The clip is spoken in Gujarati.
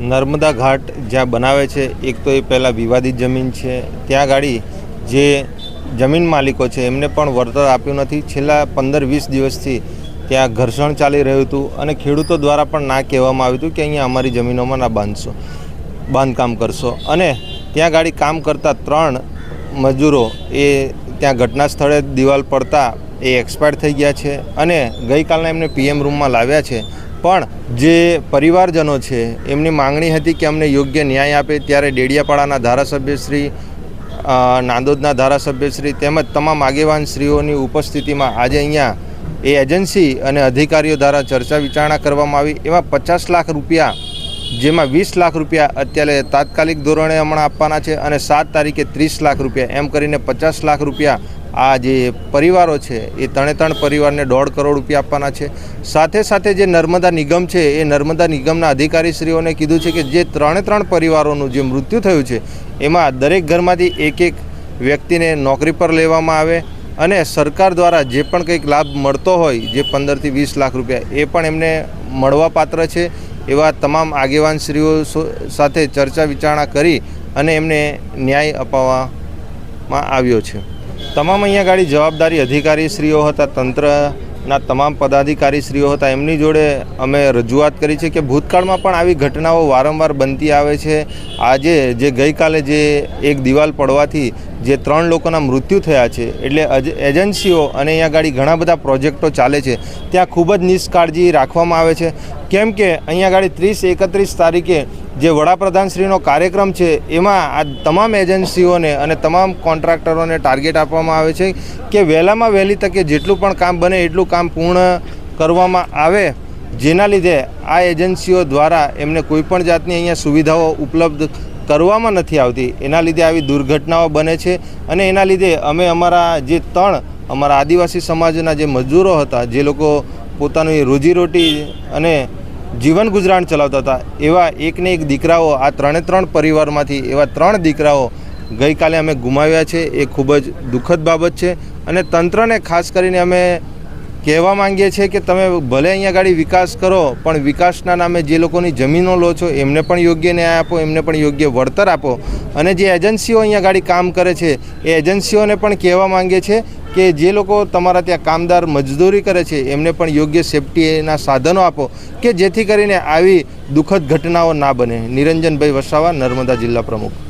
નર્મદા ઘાટ જ્યાં બનાવે છે, એક તો એ પહેલાં વિવાદિત જમીન છે. ત્યાં ગાડી જે જમીન માલિકો છે, એમને પણ વળતર આપ્યું નથી. છેલ્લા પંદર વીસ દિવસથી ત્યાં ઘર્ષણ ચાલી રહ્યું હતું અને ખેડૂતો દ્વારા પણ ના કહેવામાં આવ્યું હતું કે અહીંયા અમારી જમીનોમાં ના બાંધશો, બાંધકામ કરશો. અને ત્યાં ગાડી કામ કરતા ત્રણ મજૂરો એ ત્યાં ઘટના સ્થળે દિવાલ પડતા એ એક્સપાયર થઈ ગયા છે અને ગઈકાલના એમને પીએમ રૂમમાં લાવ્યા છે. પણ જે પરિવારજનો છે, એમની માંગણી હતી કે અમને યોગ્ય ન્યાય આપે, ત્યારે ડેડિયાપાડાના ધારાસભ્યશ્રી નાંદોદના ધારાસભ્યશ્રી તેમજ તમામ આગેવાન શ્રીઓની ઉપસ્થિતિમાં આજે અહીંયા એ એજન્સી અને અધિકારીઓ દ્વારા ચર્ચા વિચારણા કરવામાં આવી. એમાં પચાસ લાખ રૂપિયા, જેમાં વીસ લાખ રૂપિયા અત્યારે તાત્કાલિક ધોરણે હમણાં આપવાના છે અને સાત તારીખે ત્રીસ લાખ રૂપિયા, એમ કરીને પચાસ લાખ રૂપિયા આ જે પરિવારો છે, એ ત્રણે ત્રણ પરિવારને દોઢ કરોડ રૂપિયા આપવાના છે. સાથે સાથે જે નર્મદા નિગમ છે, એ નર્મદા નિગમના અધિકારીશ્રીઓને કીધું છે કે જે ત્રણે ત્રણ પરિવારોનું જે મૃત્યુ થયું છે, એમાં દરેક ઘરમાંથી એક એક વ્યક્તિને નોકરી પર લેવામાં આવે અને સરકાર દ્વારા જે પણ કંઈક લાભ મળતો હોય, જે પંદરથી વીસ લાખ રૂપિયા, એ પણ એમને મળવાપાત્ર છે. એવા તમામ આગેવાનશ્રીઓ સાથે ચર્ચા વિચારણા કરી અને એમને ન્યાય અપાવવામાં આવ્યો છે. તમામ અહીંયા ગાડી જવાબદારી અધિકારીશ્રીઓ હતા, તંત્રના તમામ પદાધિકારીશ્રીઓ હતા. એમની જોડે અમે રજૂઆત કરી છે કે ભૂતકાળમાં પણ આવી ઘટનાઓ વારંવાર બનતી આવે છે. આજે જે ગઈકાલે જે એક દિવાલ પડવાથી જે ત્રણ લોકોના મૃત્યુ થયા છે, એટલે એજન્સીઓ અને અહીંયા ગાડી ઘણા બધા પ્રોજેક્ટો ચાલે છે. ત્યાં ખૂબ જ નિષ્કાળજી રાખવામાં આવે છે. કેમ કે અહીંયા ગાડી ત્રીસ એકત્રીસ તારીખે જે વડાપ્રધાનશ્રીનો કાર્યક્રમ છે, એમાં આ તમામ એજન્સીઓને અને તમામ કોન્ટ્રાક્ટરોને ટાર્ગેટ આપવામાં આવે છે કે વહેલામાં વહેલી તકે જેટલું પણ કામ બને એટલું કામ પૂર્ણ કરવામાં આવે, જેના લીધે આ એજન્સીઓ દ્વારા એમને કોઈપણ જાતની અહીંયા સુવિધાઓ ઉપલબ્ધ કરવામાં નથી આવતી. એના લીધે આવી દુર્ઘટનાઓ બને છે અને એના લીધે અમે અમારા જે ત્રણ અમારા આદિવાસી સમાજના જે મજૂરો હતા, જે લોકો પોતાની રોજીરોટી અને જીવન ગુજરાન ચલાવતા હતા. એવા એકને એક દીકરાઓ આ ત્રણે ત્રણ પરિવારમાંથી એવા ત્રણ દીકરાઓ ગઈકાલે અમે ગુમાવ્યા છે. એ ખૂબ જ દુઃખદ બાબત છે અને તંત્રને ખાસ કરીને અમે કહેવા માંગીએ છીએ કે તમે ભલે અહીંયા ગાડી વિકાસ કરો, પણ વિકાસના નામે જે લોકોની જમીનો લો છો, એમને પણ યોગ્ય ન્યાય આપો, એમને પણ યોગ્ય વળતર આપો. અને જે એજન્સીઓ અહીંયા ગાડી કામ કરે છે, એ એજન્સીઓને પણ કહેવા માંગીએ છીએ કે જે લોકો તમારા ત્યાં કામદાર મજદૂરી કરે છે, એમને પણ યોગ્ય સેફટીના સાધનો આપો કે જેથી કરીને આવી દુઃખદ ઘટનાઓ ના બને. નિરંજનભાઈ વસાવા, નર્મદા જિલ્લા પ્રમુખ.